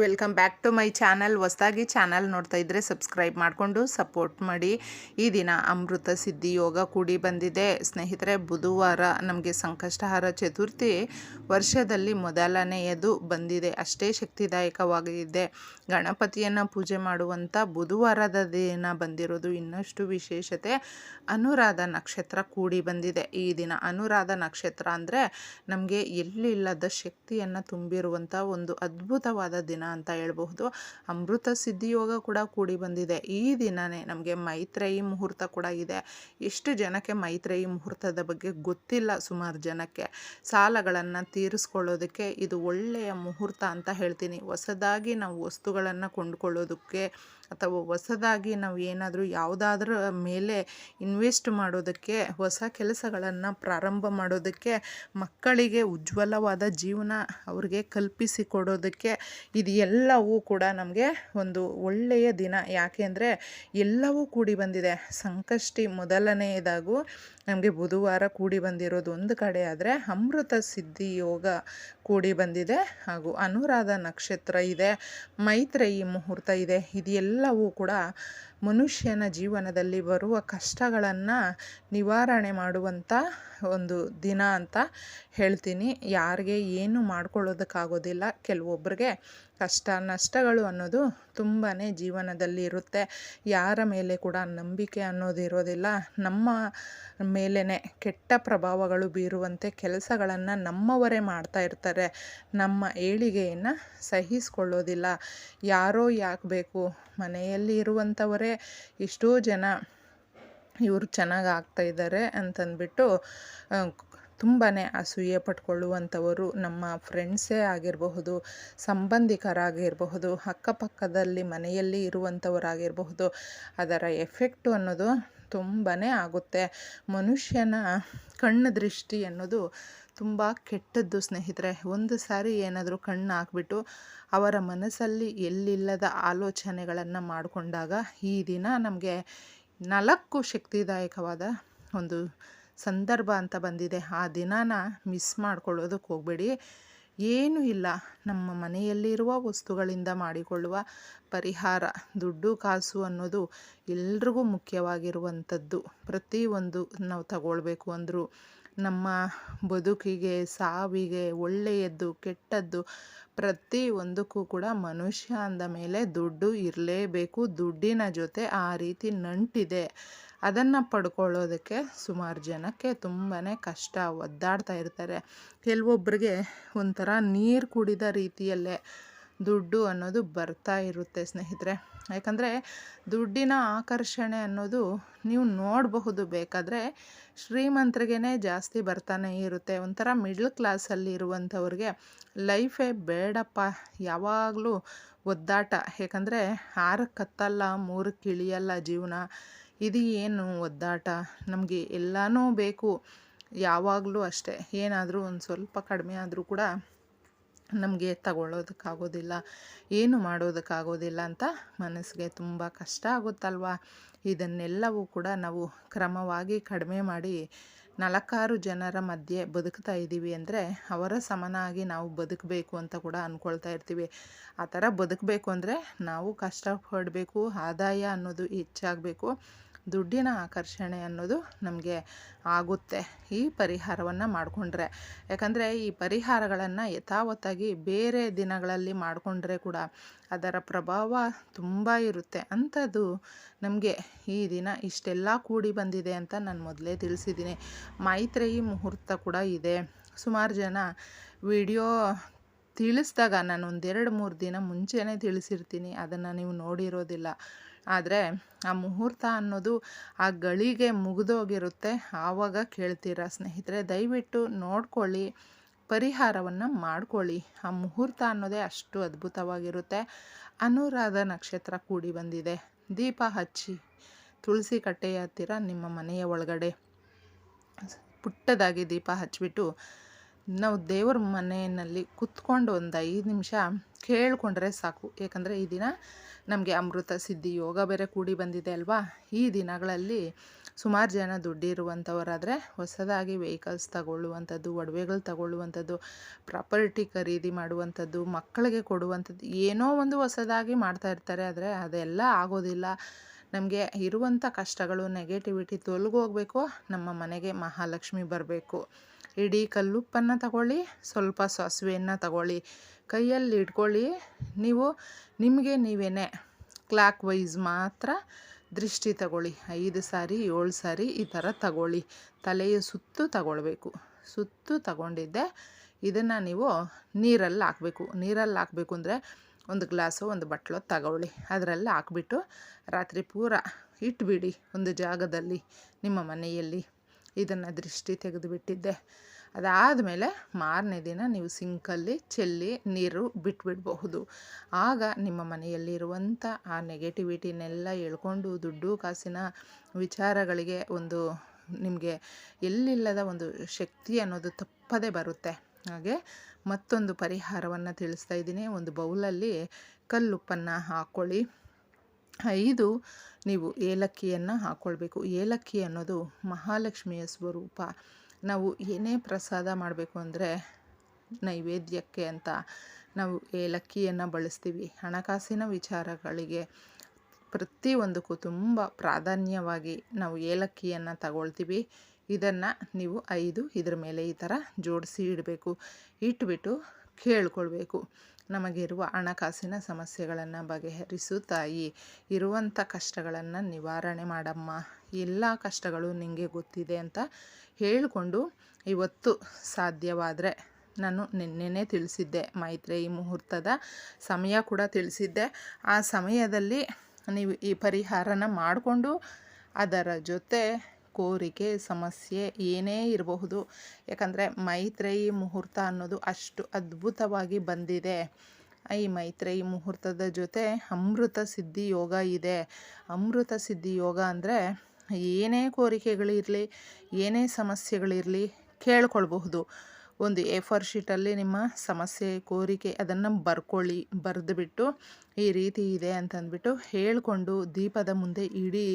Welcome back to my channel. ಹೊಸದಾಗಿ channel ನೋಡ್ತಾ ಇದ್ದರೆ ಸಬ್ಸ್ಕ್ರೈಬ್ ಮಾಡಿಕೊಂಡು ಸಪೋರ್ಟ್ ಮಾಡಿ. ಈ ದಿನ ಅಮೃತ ಸಿದ್ಧಿ ಯೋಗ ಕೂಡಿ ಬಂದಿದೆ. ಸ್ನೇಹಿತರೆ, ಬುಧವಾರ ನಮಗೆ ಸಂಕಷ್ಟಹಾರ ಚತುರ್ಥಿ. ವರ್ಷದಲ್ಲಿ ಮೊದಲನೆಯದು ಬಂದಿದೆ. ಅಷ್ಟೇ ಶಕ್ತಿದಾಯಕವಾಗಿದೆ. ಗಣಪತಿಯನ್ನು ಪೂಜೆ ಮಾಡುವಂಥ ಬುಧವಾರದ ದಿನ ಬಂದಿರೋದು ಇನ್ನಷ್ಟು ವಿಶೇಷತೆ. ಅನುರಾಧ ನಕ್ಷತ್ರ ಕೂಡಿ ಬಂದಿದೆ. ಈ ದಿನ ಅನುರಾಧ ನಕ್ಷತ್ರ ಅಂದರೆ ನಮಗೆ ಎಲ್ಲಿಲ್ಲದ ಶಕ್ತಿಯನ್ನು ತುಂಬಿರುವಂಥ ಒಂದು ಅದ್ಭುತವಾದ ದಿನ. ಅಂತ ಹೇಳ್ಬಹುದು. ಅಮೃತ ಸಿದ್ಧಿಯೋಗ ಕೂಡ ಕೂಡಿ ಬಂದಿದೆ. ಈ ದಿನನೇ ನಮಗೆ ಮೈತ್ರೇಯಿ ಮುಹೂರ್ತ ಕೂಡ ಇದೆ. ಎಷ್ಟು ಜನಕ್ಕೆ ಮೈತ್ರೇಯಿ ಮುಹೂರ್ತದ ಬಗ್ಗೆ ಗೊತ್ತಿಲ್ಲ ಸುಮಾರು ಜನಕ್ಕೆ. ಸಾಲಗಳನ್ನು ತೀರಿಸ್ಕೊಳ್ಳೋದಕ್ಕೆ ಇದು ಒಳ್ಳೆಯ ಮುಹೂರ್ತ ಅಂತ ಹೇಳ್ತೀನಿ. ಹೊಸದಾಗಿ ನಾವು ವಸ್ತುಗಳನ್ನು ಕೊಂಡುಕೊಳ್ಳೋದಕ್ಕೆ ಅಥವಾ ಹೊಸದಾಗಿ ನಾವು ಏನಾದರೂ ಯಾವುದಾದ್ರ ಮೇಲೆ ಇನ್ವೆಸ್ಟ್ ಮಾಡೋದಕ್ಕೆ, ಹೊಸ ಕೆಲಸಗಳನ್ನು ಪ್ರಾರಂಭ ಮಾಡೋದಕ್ಕೆ, ಮಕ್ಕಳಿಗೆ ಉಜ್ವಲವಾದ ಜೀವನ ಅವ್ರಿಗೆ ಕಲ್ಪಿಸಿಕೊಡೋದಕ್ಕೆ ಇದು ಎಲ್ಲವೂ ಕೂಡ ನಮಗೆ ಒಂದು ಒಳ್ಳೆಯ ದಿನ. ಯಾಕೆಂದರೆ ಎಲ್ಲವೂ ಕೂಡಿ ಬಂದಿದೆ. ಸಂಕಷ್ಟಿ ಮೊದಲನೆಯದಾಗೂ ನಮಗೆ ಬುಧವಾರ ಕೂಡಿ ಬಂದಿರೋದು ಒಂದು ಕಡೆ, ಆದರೆ ಅಮೃತ ಸಿದ್ಧಿ ಯೋಗ ಕೂಡಿ ಬಂದಿದೆ. ಹಾಗೂ ಅನುರಾಧ ನಕ್ಷತ್ರ ಇದೆ, ಮೈತ್ರೇಯಿ ಮುಹೂರ್ತ ಇದೆ. ಇದೆಲ್ಲವೂ ಕೂಡ ಮನುಷ್ಯನ ಜೀವನದಲ್ಲಿ ಬರುವ ಕಷ್ಟಗಳನ್ನು ನಿವಾರಣೆ ಮಾಡುವಂಥ ಒಂದು ದಿನ ಅಂತ ಹೇಳ್ತೀನಿ. ಯಾರಿಗೆ ಏನು ಮಾಡ್ಕೊಳ್ಳೋದಕ್ಕಾಗೋದಿಲ್ಲ. ಕೆಲವೊಬ್ಬರಿಗೆ ಕಷ್ಟ, ನಷ್ಟಗಳು ಅನ್ನೋದು ತುಂಬಾ ಜೀವನದಲ್ಲಿ ಇರುತ್ತೆ. ಯಾರ ಮೇಲೆ ಕೂಡ ನಂಬಿಕೆ ಅನ್ನೋದು ಇರೋದಿಲ್ಲ. ನಮ್ಮ ಮೇಲೇ ಕೆಟ್ಟ ಪ್ರಭಾವಗಳು ಬೀರುವಂತೆ ಕೆಲಸಗಳನ್ನು ನಮ್ಮವರೇ ಮಾಡ್ತಾ ಇರ್ತಾರೆ. ನಮ್ಮ ಏಳಿಗೆಯನ್ನು ಸಹಿಸ್ಕೊಳ್ಳೋದಿಲ್ಲ. ಯಾರೋ ಯಾಕೆ ಬೇಕು? ಮನೆಯಲ್ಲಿ ಇರುವಂಥವರೇ ಎಷ್ಟೋ ಜನ ಇವರು ಚೆನ್ನಾಗಿ ಆಗ್ತಾಯಿದ್ದಾರೆ ಅಂತಂದ್ಬಿಟ್ಟು ತುಂಬಾ ಅಸೂಯೆ ಪಟ್ಕೊಳ್ಳುವಂಥವರು ನಮ್ಮ ಫ್ರೆಂಡ್ಸೇ ಆಗಿರಬಹುದು, ಸಂಬಂಧಿಕರಾಗಿರಬಹುದು, ಅಕ್ಕಪಕ್ಕದಲ್ಲಿ ಮನೆಯಲ್ಲಿ ಇರುವಂಥವರಾಗಿರಬಹುದು. ಅದರ ಎಫೆಕ್ಟು ಅನ್ನೋದು ತುಂಬಾ ಆಗುತ್ತೆ. ಮನುಷ್ಯನ ಕಣ್ಣು ದೃಷ್ಟಿ ಅನ್ನೋದು ತುಂಬ ಕೆಟ್ಟದ್ದು ಸ್ನೇಹಿತರೆ. ಒಂದು ಸಾರಿ ಏನಾದರೂ ಕಣ್ಣು ಹಾಕ್ಬಿಟ್ಟು ಅವರ ಮನಸ್ಸಲ್ಲಿ ಎಲ್ಲಿಲ್ಲದ ಆಲೋಚನೆಗಳನ್ನು ಮಾಡಿಕೊಂಡಾಗ ಈ ದಿನ ನಮಗೆ ನಾಲ್ಕು ಶಕ್ತಿದಾಯಕವಾದ ಒಂದು ಸಂದರ್ಭ ಅಂತ ಬಂದಿದೆ. ಆ ದಿನಾನ ಮಿಸ್ ಮಾಡ್ಕೊಳ್ಳೋದಕ್ಕೆ ಹೋಗಬೇಡಿ. ಏನೂ ಇಲ್ಲ. ನಮ್ಮ ಮನೆಯಲ್ಲಿರುವ ವಸ್ತುಗಳಿಂದ ಮಾಡಿಕೊಳ್ಳುವ ಪರಿಹಾರ, ದುಡ್ಡು, ಕಾಸು ಅನ್ನೋದು ಎಲ್ರಿಗೂ ಮುಖ್ಯವಾಗಿರುವಂಥದ್ದು. ಪ್ರತಿಯೊಂದು ನಾವು ತಗೊಳ್ಬೇಕು ಅಂದರೂ ನಮ್ಮ ಬದುಕಿಗೆ, ಸಾವಿಗೆ, ಒಳ್ಳೆಯದ್ದು, ಕೆಟ್ಟದ್ದು ಪ್ರತಿ ಒಂದಕ್ಕೂ ಕೂಡ ಮನುಷ್ಯ ಅಂದ ಮೇಲೆ ದುಡ್ಡು ಇರಲೇಬೇಕು. ದುಡ್ಡಿನ ಜೊತೆ ಆ ರೀತಿ ನಂಟಿದೆ. ಅದನ್ನು ಪಡ್ಕೊಳ್ಳೋದಕ್ಕೆ ಸುಮಾರು ಜನಕ್ಕೆ ತುಂಬಾ ಕಷ್ಟ. ಒದ್ದಾಡ್ತಾ ಇರ್ತಾರೆ. ಕೆಲವೊಬ್ಬರಿಗೆ ಒಂಥರ ನೀರು ಕುಡಿದ ರೀತಿಯಲ್ಲೇ ದುಡ್ಡು ಅನ್ನೋದು ಬರ್ತಾ ಇರುತ್ತೆ ಸ್ನೇಹಿತರೆ. ಯಾಕಂದರೆ ದುಡ್ಡಿನ ಆಕರ್ಷಣೆ ಅನ್ನೋದು ನೀವು ನೋಡಬಹುದು. ಬೇಕಾದರೆ ಶ್ರೀಮಂತರಿಗೇ ಜಾಸ್ತಿ ಬರ್ತಾನೆ ಇರುತ್ತೆ. ಒಂಥರ ಮಿಡ್ಲ್ ಕ್ಲಾಸಲ್ಲಿ ಇರುವಂಥವ್ರಿಗೆ ಲೈಫೇ ಬೇಡಪ್ಪ. ಯಾವಾಗಲೂ ಒದ್ದಾಟ. ಯಾಕಂದರೆ ಆರಕ್ಕೆ ಕತ್ತಲ್ಲ, ಮೂರು ಕಿಳಿಯಲ್ಲ ಜೀವನ. ಇದು ಏನು ಒದ್ದಾಟ? ನಮಗೆ ಎಲ್ಲನೂ ಬೇಕು. ಯಾವಾಗಲೂ ಅಷ್ಟೇ. ಏನಾದರೂ ಒಂದು ಸ್ವಲ್ಪ ಕಡಿಮೆ ಆದರೂ ಕೂಡ ನಮಗೆ ತಗೊಳ್ಳೋದಕ್ಕಾಗೋದಿಲ್ಲ, ಏನು ಮಾಡೋದಕ್ಕಾಗೋದಿಲ್ಲ ಅಂತ ಮನಸ್ಸಿಗೆ ತುಂಬ ಕಷ್ಟ ಆಗುತ್ತಲ್ವ? ಇದನ್ನೆಲ್ಲವೂ ಕೂಡ ನಾವು ಕ್ರಮವಾಗಿ ಕಡಿಮೆ ಮಾಡಿ ನಾಲ್ಕಾರು ಜನರ ಮಧ್ಯೆ ಬದುಕ್ತಾ ಇದ್ದೀವಿ ಅಂದರೆ ಅವರ ಸಮನಾಗಿ ನಾವು ಬದುಕಬೇಕು ಅಂತ ಕೂಡ ಅಂದ್ಕೊಳ್ತಾ ಇರ್ತೀವಿ. ಆ ಥರ ಬದುಕಬೇಕು ಅಂದರೆ ನಾವು ಕಷ್ಟಪಡಬೇಕು, ಆದಾಯ ಅನ್ನೋದು ಹೆಚ್ಚಾಗಬೇಕು. ದುಡ್ಡಿನ ಆಕರ್ಷಣೆ ಅನ್ನೋದು ನಮಗೆ ಆಗುತ್ತೆ ಈ ಪರಿಹಾರವನ್ನು ಮಾಡಿಕೊಂಡ್ರೆ. ಯಾಕಂದರೆ ಈ ಪರಿಹಾರಗಳನ್ನು ಯಥಾವತ್ತಾಗಿ ಬೇರೆ ದಿನಗಳಲ್ಲಿ ಮಾಡಿಕೊಂಡ್ರೆ ಕೂಡ ಅದರ ಪ್ರಭಾವ ತುಂಬ ಇರುತ್ತೆ. ಅಂಥದ್ದು ನಮಗೆ ಈ ದಿನ ಇಷ್ಟೆಲ್ಲ ಕೂಡಿ ಬಂದಿದೆ ಅಂತ ನಾನು ಮೊದಲೇ ತಿಳಿಸಿದ್ದೀನಿ. ಮೈತ್ರೇಯಿ ಮುಹೂರ್ತ ಕೂಡ ಇದೆ. ಸುಮಾರು ಜನ ವಿಡಿಯೋ ತಿಳಿಸಿದಾಗ ನಾನು ಒಂದೆರಡು ಮೂರು ದಿನ ಮುಂಚೆನೇ ತಿಳಿಸಿರ್ತೀನಿ. ಅದನ್ನು ನೀವು ನೋಡಿರೋದಿಲ್ಲ. ಆದರೆ ಆ ಮುಹೂರ್ತ ಅನ್ನೋದು ಆ ಗಳಿಗೆ ಮುಗಿದೋಗಿರುತ್ತೆ. ಆವಾಗ ಕೇಳ್ತೀರ ಸ್ನೇಹಿತರೆ, ದಯವಿಟ್ಟು ನೋಡ್ಕೊಳ್ಳಿ, ಪರಿಹಾರವನ್ನು ಮಾಡ್ಕೊಳ್ಳಿ. ಆ ಮುಹೂರ್ತ ಅನ್ನೋದೇ ಅಷ್ಟು ಅದ್ಭುತವಾಗಿರುತ್ತೆ. ಅನುರಾಧ ನಕ್ಷತ್ರ ಕೂಡಿ ಬಂದಿದೆ. ದೀಪ ಹಚ್ಚಿ, ತುಳಸಿ ಕಟ್ಟೆಯ ಹತ್ತಿರ ನಿಮ್ಮ ಮನೆಯ ಒಳಗಡೆ ಪುಟ್ಟದಾಗಿ ದೀಪ ಹಚ್ಚಿಬಿಟ್ಟು ನಾವು ದೇವ್ರ ಮನೆಯಲ್ಲಿ ಕುತ್ಕೊಂಡು ಒಂದು ಐದು ನಿಮಿಷ ಕೇಳಿಕೊಂಡ್ರೆ ಸಾಕು. ಏಕೆಂದರೆ ಈ ದಿನ ನಮಗೆ ಅಮೃತ ಸಿದ್ಧಿ ಯೋಗ ಬೇರೆ ಕೂಡಿ ಬಂದಿದೆ ಅಲ್ವಾ? ಈ ದಿನಗಳಲ್ಲಿ ಸುಮಾರು ಜನ ದುಡ್ಡಿರುವಂಥವರಾದರೆ ಹೊಸದಾಗಿ ವೆಹಿಕಲ್ಸ್ ತಗೊಳ್ಳುವಂಥದ್ದು, ಒಡವೆಗಳು ತಗೊಳ್ಳುವಂಥದ್ದು ಪ್ರಾಪರ್ಟಿ ಖರೀದಿ ಮಾಡುವಂಥದ್ದು, ಮಕ್ಕಳಿಗೆ ಕೊಡುವಂಥದ್ದು, ಏನೋ ಒಂದು ಹೊಸದಾಗಿ ಮಾಡ್ತಾ ಇರ್ತಾರೆ. ಆದರೆ ಅದೆಲ್ಲ ಆಗೋದಿಲ್ಲ. ನಮಗೆ ಇರುವಂಥ ಕಷ್ಟಗಳು ನೆಗೆಟಿವಿಟಿ ತೊಲಗೋಗ್ಬೇಕು. ನಮ್ಮ ಮನೆಗೆ ಮಹಾಲಕ್ಷ್ಮಿ ಬರಬೇಕು. ಇಡೀ ಕಲ್ಲುಪ್ಪನ್ನು ತಗೊಳ್ಳಿ, ಸ್ವಲ್ಪ ಸಾಸಿವೆಯನ್ನು ತಗೊಳ್ಳಿ. ಕೈಯಲ್ಲಿ ಇಟ್ಕೊಳ್ಳಿ. ನೀವು, ನಿಮಗೆ ನೀವೇ ಕ್ಲಾಕ್ ವೈಸ್ ಮಾತ್ರ ದೃಷ್ಟಿ ತಗೊಳ್ಳಿ. ಐದು ಸಾರಿ, ಏಳು ಸಾರಿ ಈ ಥರ ತಗೊಳ್ಳಿ. ತಲೆಯ ಸುತ್ತು ತಗೊಳ್ಬೇಕು. ಸುತ್ತು ತಗೊಂಡಿದ್ದೆ. ಇದನ್ನು ನೀವು ನೀರಲ್ಲಿ ಹಾಕಬೇಕು. ನೀರಲ್ಲಿ ಹಾಕಬೇಕು ಅಂದರೆ ಒಂದು ಗ್ಲಾಸು, ಒಂದು ಬಟ್ಲು ತಗೊಳ್ಳಿ. ಅದರಲ್ಲಿ ಹಾಕ್ಬಿಟ್ಟು ರಾತ್ರಿ ಪೂರ ಇಟ್ಬಿಡಿ ಒಂದು ಜಾಗದಲ್ಲಿ ನಿಮ್ಮ ಮನೆಯಲ್ಲಿ. ಇದನ್ನು ದೃಷ್ಟಿ ತೆಗೆದುಬಿಟ್ಟಿದ್ದೆ. ಅದಾದಮೇಲೆ ಮಾರನೇ ದಿನ ನೀವು ಸಿಂಕಲ್ಲಿ ಚೆಲ್ಲಿ ನೀರು ಬಿಟ್ಬಿಡಬಹುದು. ಆಗ ನಿಮ್ಮ ಮನೆಯಲ್ಲಿರುವಂಥ ಆ ನೆಗೆಟಿವಿಟಿನೆಲ್ಲ ಎಳ್ಕೊಂಡು ದುಡ್ಡು ಕಾಸಿನ ವಿಚಾರಗಳಿಗೆ ಒಂದು ನಿಮಗೆ ಎಲ್ಲಿಲ್ಲದ ಒಂದು ಶಕ್ತಿ ಅನ್ನೋದು ತಪ್ಪದೇ ಬರುತ್ತೆ. ಹಾಗೆ ಮತ್ತೊಂದು ಪರಿಹಾರವನ್ನು ತಿಳಿಸ್ತಾ ಇದ್ದೀನಿ. ಒಂದು ಬೌಲಲ್ಲಿ ಕಲ್ಲುಪ್ಪನ್ನು ಹಾಕ್ಕೊಳ್ಳಿ ಐದು, ನೀವು ಏಲಕ್ಕಿಯನ್ನು ಹಾಕ್ಕೊಳ್ಬೇಕು ಏಲಕ್ಕಿ ಅನ್ನೋದು ಮಹಾಲಕ್ಷ್ಮಿಯ ಸ್ವರೂಪ. ನಾವು ಏನೇ ಪ್ರಸಾದ ಮಾಡಬೇಕು ಅಂದರೆ ನೈವೇದ್ಯಕ್ಕೆ ಅಂತ ನಾವು ಏಲಕ್ಕಿಯನ್ನು ಬಳಸ್ತೀವಿ. ಹಣಕಾಸಿನ ವಿಚಾರಗಳಿಗೆ ಪ್ರತಿಯೊಂದಕ್ಕೂ ತುಂಬ ಪ್ರಾಧಾನ್ಯವಾಗಿ ನಾವು ಏಲಕ್ಕಿಯನ್ನು ತಗೊಳ್ತೀವಿ. ಇದನ್ನು ನೀವು ಐದು ಇದ್ರ ಮೇಲೆ ಈ ಥರ ಜೋಡಿಸಿ ಇಡಬೇಕು. ಇಟ್ಬಿಟ್ಟು ಕೇಳ್ಕೊಳ್ಬೇಕು. ನಮಗಿರುವ ಹಣಕಾಸಿನ ಸಮಸ್ಯೆಗಳನ್ನು ಬಗೆಹರಿಸು ತಾಯಿ ಇರುವಂಥ ಕಷ್ಟಗಳನ್ನು ನಿವಾರಣೆ ಮಾಡಮ್ಮ. ಎಲ್ಲ ಕಷ್ಟಗಳು ನಿಮಗೆ ಗೊತ್ತಿದೆ ಅಂತ ಹೇಳಿಕೊಂಡು ಇವತ್ತು ಸಾಧ್ಯವಾದರೆ ನಾನು ನಿನ್ನೆನೇ ತಿಳಿಸಿದ್ದೆ. ಮೈತ್ರೇಯಿ ಮುಹೂರ್ತದ ಸಮಯ ಕೂಡ ತಿಳಿಸಿದ್ದೆ. ಆ ಸಮಯದಲ್ಲಿ ನೀವು ಈ ಪರಿಹಾರನ ಮಾಡಿಕೊಂಡು ಅದರ ಜೊತೆ ಕೋರಿಕೆ ಸಮಸ್ಯೆ ಏನೇ ಇರಬಹುದು. ಯಾಕಂದರೆ ಮೈತ್ರೇಯಿ ಮುಹೂರ್ತ ಅನ್ನೋದು ಅಷ್ಟು ಅದ್ಭುತವಾಗಿ ಬಂದಿದೆ. ಈ ಮೈತ್ರೇಯಿ ಮುಹೂರ್ತದ ಜೊತೆ ಅಮೃತ ಸಿದ್ಧಿ ಯೋಗ ಇದೆ. ಅಮೃತ ಸಿದ್ಧಿ ಯೋಗ ಅಂದರೆ ಏನೇ ಕೋರಿಕೆಗಳಿರಲಿ, ಏನೇ ಸಮಸ್ಯೆಗಳಿರಲಿ ಕೇಳ್ಕೊಳ್ಬಹುದು. ಒಂದು ಎ ಫೋರ್ ಶೀಟಲ್ಲಿ ನಿಮ್ಮ ಸಮಸ್ಯೆ, ಕೋರಿಕೆ ಅದನ್ನು ಬರ್ಕೊಳ್ಳಿ, ಬರೆದುಬಿಟ್ಟು ಈ ರೀತಿ ಇದೆ ಅಂತಂದ್ಬಿಟ್ಟು ಹೇಳಿಕೊಂಡು ದೀಪದ ಮುಂದೆ ಇಡೀ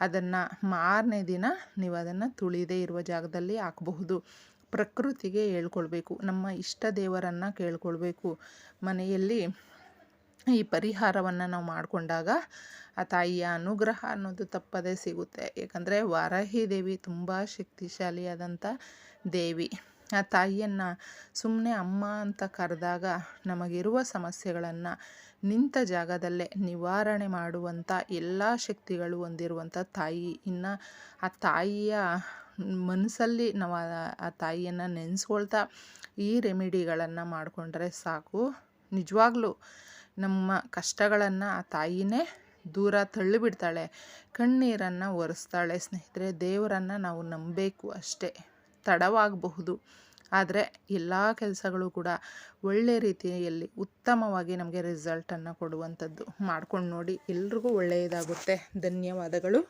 ಅದನ್ನು ಮಾರನೇ ದಿನ ನೀವು ಅದನ್ನು ತುಳಿದೇ ಇರುವ ಜಾಗದಲ್ಲಿ ಹಾಕಬಹುದು. ಪ್ರಕೃತಿಗೆ ಹೇಳ್ಕೊಳ್ಬೇಕು, ನಮ್ಮ ಇಷ್ಟ ದೇವರನ್ನು ಕೇಳ್ಕೊಳ್ಬೇಕು. ಮನೆಯಲ್ಲಿ ಈ ಪರಿಹಾರವನ್ನು ನಾವು ಮಾಡಿಕೊಂಡಾಗ ಆ ತಾಯಿಯ ಅನುಗ್ರಹ ಅನ್ನೋದು ತಪ್ಪದೇ ಸಿಗುತ್ತೆ. ಏಕೆಂದರೆ ವಾರಾಹಿ ದೇವಿ ತುಂಬ ಶಕ್ತಿಶಾಲಿಯಾದಂಥ ದೇವಿ. ಆ ತಾಯಿಯನ್ನು ಸುಮ್ಮನೆ ಅಮ್ಮ ಅಂತ ಕರೆದಾಗ ನಮಗಿರುವ ಸಮಸ್ಯೆಗಳನ್ನು ನಿಂತ ಜಾಗದಲ್ಲೇ ನಿವಾರಣೆ ಮಾಡುವಂಥ ಎಲ್ಲ ಶಕ್ತಿಗಳು ಹೊಂದಿರುವಂಥ ತಾಯಿ. ಇನ್ನು ಆ ತಾಯಿಯ ಮನಸ್ಸಲ್ಲಿ ನಾವು ಆ ತಾಯಿಯನ್ನು ನೆನೆಸ್ಕೊಳ್ತಾ ಈ ರೆಮಿಡಿಗಳನ್ನು ಮಾಡಿಕೊಂಡ್ರೆ ಸಾಕು. ನಿಜವಾಗ್ಲೂ ನಮ್ಮ ಕಷ್ಟಗಳನ್ನು ಆ ತಾಯಿನೇ ದೂರ ತಳ್ಳಿಬಿಡ್ತಾಳೆ. ಕಣ್ಣೀರನ್ನು ಒರೆಸ್ತಾಳೆ ಸ್ನೇಹಿತರೆ. ದೇವರನ್ನು ನಾವು ನಂಬಬೇಕು ಅಷ್ಟೇ. ತಡವಾಗಬಹುದು. ಆದರೆ ಎಲ್ಲ ಕೆಲಸಗಳು ಕೂಡ ಒಳ್ಳೆ ರೀತಿಯಲ್ಲಿ ಉತ್ತಮವಾಗಿ ನಮಗೆ ರಿಸಲ್ಟನ್ನು ಕೊಡುವಂಥದ್ದು ಮಾಡ್ಕೊಂಡು ನೋಡಿ ಎಲ್ರಿಗೂ ಒಳ್ಳೆಯದಾಗುತ್ತೆ. ಧನ್ಯವಾದಗಳು.